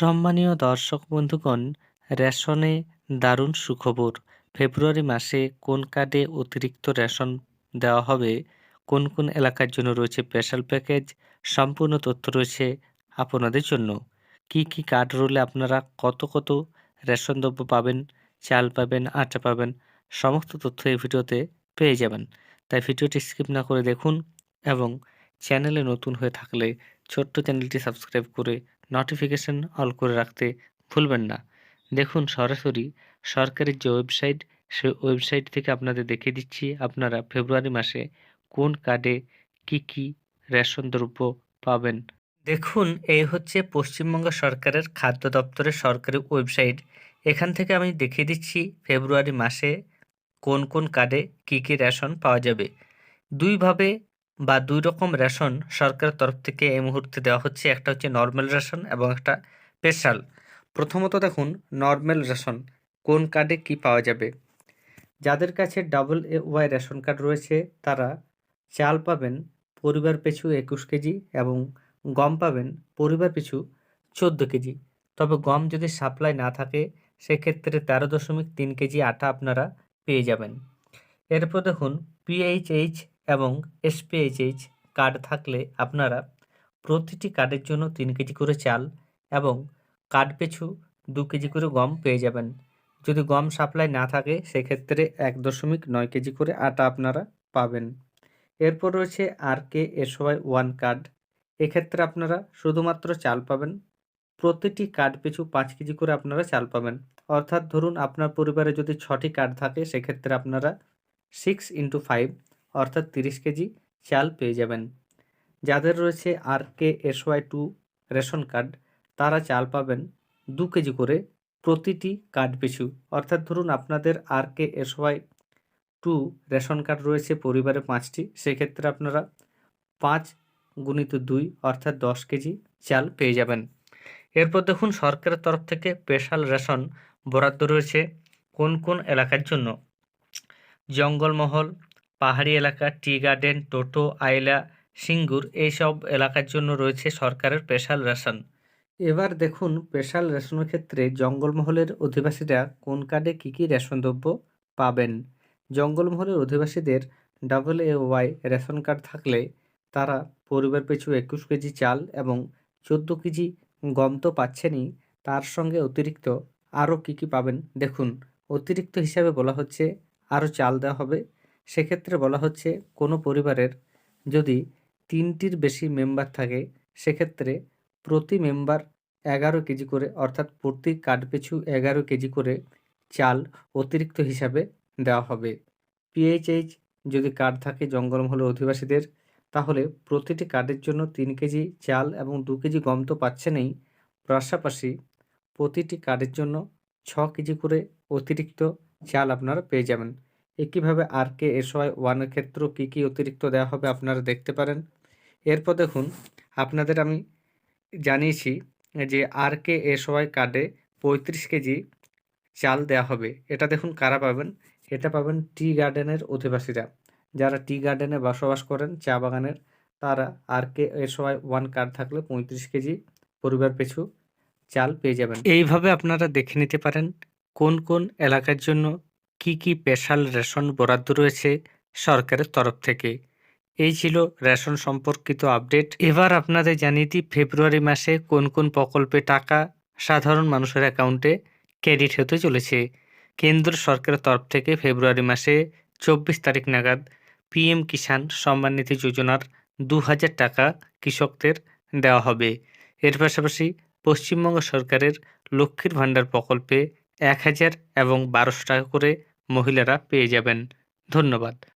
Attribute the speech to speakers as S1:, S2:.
S1: সম্মানীয় দর্শক বন্ধুগণ, রেশনে দারুণ সুখবর। ফেব্রুয়ারি মাসে কোন কার্ডে অতিরিক্ত রেশন দেওয়া হবে, কোন কোন এলাকার জন্য রয়েছে স্পেশাল প্যাকেজ সম্পূর্ণ তথ্য রয়েছে আপনাদের জন্য। কি কি কার্ড রোলে আপনারা কত কত রেশন দ্রব্য পাবেন, চাল পাবেন, আটা পাবেন, সমস্ত তথ্য এই ভিডিওতে পেয়ে যাবেন। তাই ভিডিওটি স্কিপ না করে দেখুন এবং চ্যানেলে নতুন হয়ে থাকলে ছোট্ট চ্যানেলটি সাবস্ক্রাইব করে নোটিফিকেশন অল করে রাখতে ভুলবেন না। দেখুন সরাসরি সরকারের যে ওয়েবসাইট সেই ওয়েবসাইট থেকে আপনাদের দেখিয়ে দিচ্ছি আপনারা ফেব্রুয়ারি মাসে কোন কার্ডে কি কি রেশন দ্রব্য পাবেন। দেখুন এই হচ্ছে পশ্চিমবঙ্গ সরকারের খাদ্য দপ্তরের সরকারি ওয়েবসাইট এখান থেকে আমি দেখিয়ে দিচ্ছি ফেব্রুয়ারি মাসে কোন কোন কার্ডে কি কি রেশন পাওয়া যাবে। দুইভাবে বা দুই রকম রেশন সরকারের তরফ থেকে এই মুহূর্তে দেওয়া হচ্ছে। একটা হচ্ছে নর্মাল রেশন এবং একটা স্পেশাল প্রথমত দেখুন নর্মাল রেশন, কোন কার্ডে কি পাওয়া যাবে? যাদের কাছে double A Y ration card রয়েছে, তারা চাল পাবেন পরিবার পিছু একুশ কেজি এবং গম পাবেন পরিবার পিছু চোদ্দ কেজি। তবে গম যদি সাপ্লাই না থাকে, সেক্ষেত্রে তেরো দশমিক তিন কেজি আটা আপনারা পেয়ে যাবেন। এরপর দেখুন পিএইচএইচ এবং এসপিএইচএইচ কার্ড থাকলে আপনারা প্রতিটি কার্ডের জন্য তিন কেজি করে চাল এবং কার্ড পিছু দু কেজি করে গম পেয়ে যাবেন। যদি গম সাপ্লাই না থাকে, সেক্ষেত্রে এক দশমিক নয় কেজি করে আটা আপনারা পাবেন। এরপর রয়েছে R K S Y one card এক্ষেত্রে আপনারা শুধুমাত্র চাল পাবেন। প্রতিটি কার্ড পিছু পাঁচ কেজি করে আপনারা চাল পাবেন। অর্থাৎ ধরুন আপনার পরিবারে যদি ছটি কার্ড থাকে, সেক্ষেত্রে আপনারা সিক্স ইন্টু ফাইভ অর্থাৎ তিরিশ কেজি চাল পেয়ে যাবেন। যাদের রয়েছে R K S Y two ration card, তারা চাল পাবেন দু কেজি করে প্রতিটি কার্ড পিছু। অর্থাৎ ধরুন আপনাদের R K S Y two ration card রয়েছে পরিবারে পাঁচটি, সেক্ষেত্রে আপনারা পাঁচ গুণিত দুই, অর্থাৎ দশ কেজি চাল পেয়ে যাবেন। এরপর দেখুন সরকারের তরফ থেকে স্পেশাল রেশন বরাদ্দ রয়েছে কোন কোন এলাকার জন্য? জঙ্গলমহল পাহাড়ি এলাকা, টি গার্ডেন, টোটো, আইলা, সিঙ্গুর এইসব এলাকার জন্য রয়েছে সরকারের স্পেশাল রেশন। এবার দেখুন স্পেশাল রেশনের ক্ষেত্রে জঙ্গলমহলের অধিবাসীরা কোন কার্ডে কী কী রেশন দ্রব্য পাবেন? জঙ্গলমহলের অধিবাসীদের double A Y ration card থাকলে তারা পরিবার পিছু একুশ কেজি চাল এবং চোদ্দ কেজি গম তো পাচ্ছেনই, তার সঙ্গে অতিরিক্ত আরও কী কী পাবেন? দেখুন, অতিরিক্ত হিসাবে বলা হচ্ছে আরও চাল দেওয়া হবে সেক্ষেত্রে বলা হচ্ছে কোনো পরিবারের যদি তিনটির বেশি মেম্বার থাকে, সেক্ষেত্রে প্রতি মেম্বার এগারো কেজি করে, অর্থাৎ প্রতি কার্ড পিছু এগারো কেজি করে চাল অতিরিক্ত হিসাবে দেওয়া হবে। পিএইচএইচ যদি কার্ড থাকে জঙ্গলমহল অধিবাসীদের, তাহলে প্রতিটি কার্ডের জন্য তিন কেজি চাল এবং দু কেজি গম তো পাচ্ছেনই। পাশাপাশি প্রতিটি কার্ডের জন্য ছ কেজি করে অতিরিক্ত চাল আপনারা পেয়ে যাবেন। একইভাবে আর কে এসওয়াই ওয়ানের ক্ষেত্রেও কী কী অতিরিক্ত দেওয়া হবে আপনারা দেখতে পারেন। এরপর দেখুন, আপনাদের আমি জানিয়েছি যে আর কে এসওয়াই কার্ডে পঁয়ত্রিশ কেজি চাল দেওয়া হবে। এটা দেখুন কারা পাবেন? এটা পাবেন টি গার্ডেনের অধিবাসীরা। যারা টি গার্ডেনে বসবাস করেন, চা বাগানের, তারা R K S Y one card থাকলে পঁয়ত্রিশ কেজি পরিবার পিছু চাল পেয়ে যাবেন। এইভাবে আপনারা দেখে নিতে পারেন কোন কোন এলাকার জন্য কি কি স্পেশাল রেশন বরাদ্দ রয়েছে সরকারের তরফ থেকে? এই ছিল রেশন সম্পর্কিত আপডেট। এবার আপনাদের জানিয়ে দিই, ফেব্রুয়ারি মাসে কোন কোন প্রকল্পে টাকা সাধারণ মানুষের অ্যাকাউন্টে ক্রেডিট হতে চলেছে? কেন্দ্র সরকারের তরফ থেকে ফেব্রুয়ারি মাসে চব্বিশ তারিখ নাগাদ পিএম কিষাণ সম্মান নিধি যোজনার দু হাজার টাকা কৃষকদের দেওয়া হবে। এর পাশাপাশি পশ্চিমবঙ্গ সরকারের লক্ষ্মীর ভাণ্ডার প্রকল্পে এক হাজার এবং বারোশো টাকা করে মহিলারা পেয়ে যাবেন। ধন্যবাদ।